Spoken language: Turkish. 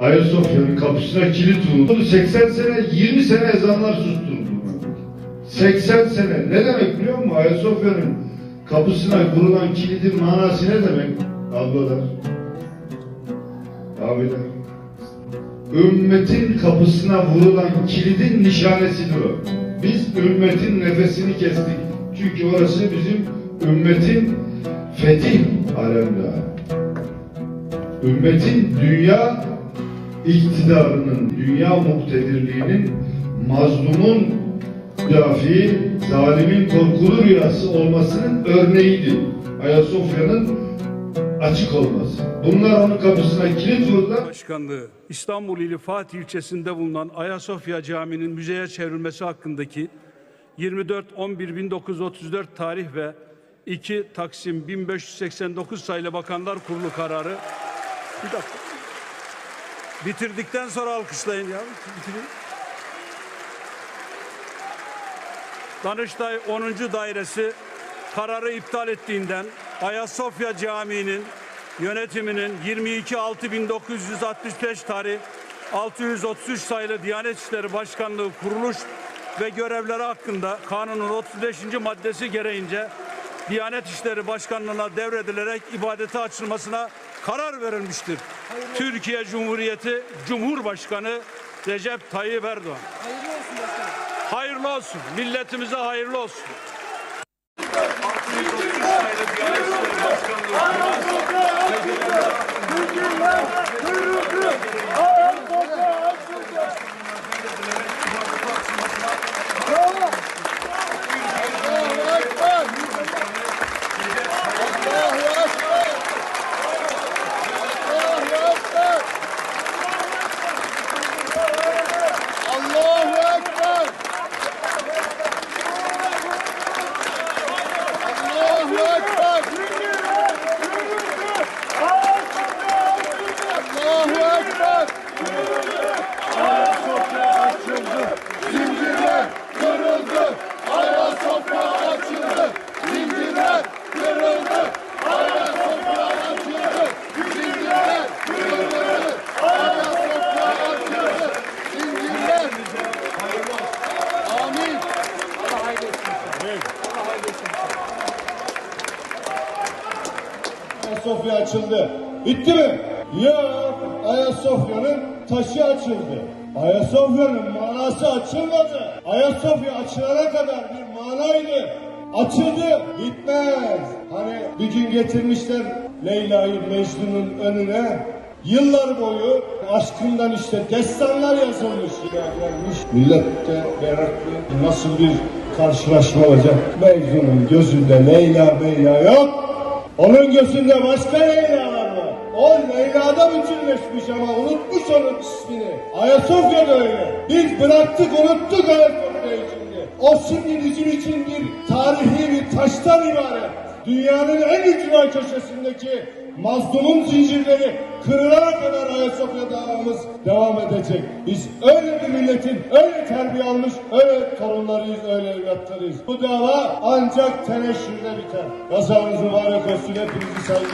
Ayasofya'nın kapısına kilit vuruldu. 80 sene, 20 sene ezanlar susturuldu. 80 sene. Ne demek biliyor musun? Ayasofya'nın kapısına vurulan kilidin manası ne demek? Ablalar, abiler. Ümmetin kapısına vurulan kilidin nişanesidir o. Biz ümmetin nefesini kestik. Çünkü orası bizim ümmetin fetih alemdağı. Ümmetin dünya iktidarının, dünya muktedirliğinin mazlumun dafi, zalimin korkulu rüyası olmasının örneğiydi. Ayasofya'nın açık olması. Bunlar onun kapısına kilit vurdular. Başkanlığı İstanbul ili Fatih ilçesinde bulunan Ayasofya Camii'nin müzeye çevrilmesi hakkındaki 24-11-1934 tarih ve 2 Taksim 1589 sayılı Bakanlar Kurulu kararı bir dakika. Bitirdikten sonra alkışlayın ya. Bitirin. Danıştay 10. Dairesi kararı iptal ettiğinden Ayasofya Camii'nin yönetiminin 22.6.1965 tarih 633 sayılı Diyanet İşleri Başkanlığı kuruluş ve görevleri hakkında kanunun 35. maddesi gereğince Diyanet İşleri Başkanlığı'na devredilerek ibadete açılmasına karar verilmiştir. Türkiye Cumhuriyeti Cumhurbaşkanı Recep Tayyip Erdoğan. Hayırlı olsun. Milletimize hayırlı olsun. Allahu Ayasofya açıldı. Bitti mi? Yok. Ayasofya'nın taşı açıldı. Ayasofya'nın manası açılmadı. Ayasofya açılana kadar bir manaydı. Açıldı. Bitmez. Hani bir gün getirmişler Leyla'yı Mecnun'un önüne. Yıllar boyu aşkından işte destanlar yazılmış. Ya gelmiş. Millet de meraklı. Nasıl bir karşılaşma olacak? Mecnun'un gözünde Leyla Meyla yok. Onun gözünde başka Leyla'lar var. O Leyla'da bütünleşmiş ama unutmuş onun ismini. Ayasofya da öyle. Biz bıraktık unuttuk Ayasofya'yı şimdi. O şimdi bizim için bir tarihi bir taştan ibaret. Dünyanın en ücra köşesindeki mazlumun zincirleri kırılana kadar Ayasofya davamız devam edecek. Biz öyle bir milletin öyle terbiye almış, öyle torunlarıyız, öyle evlatlarıyız. Bu dava ancak teneşürde biter. Kazanız mübarek olsun hepinizi saygı.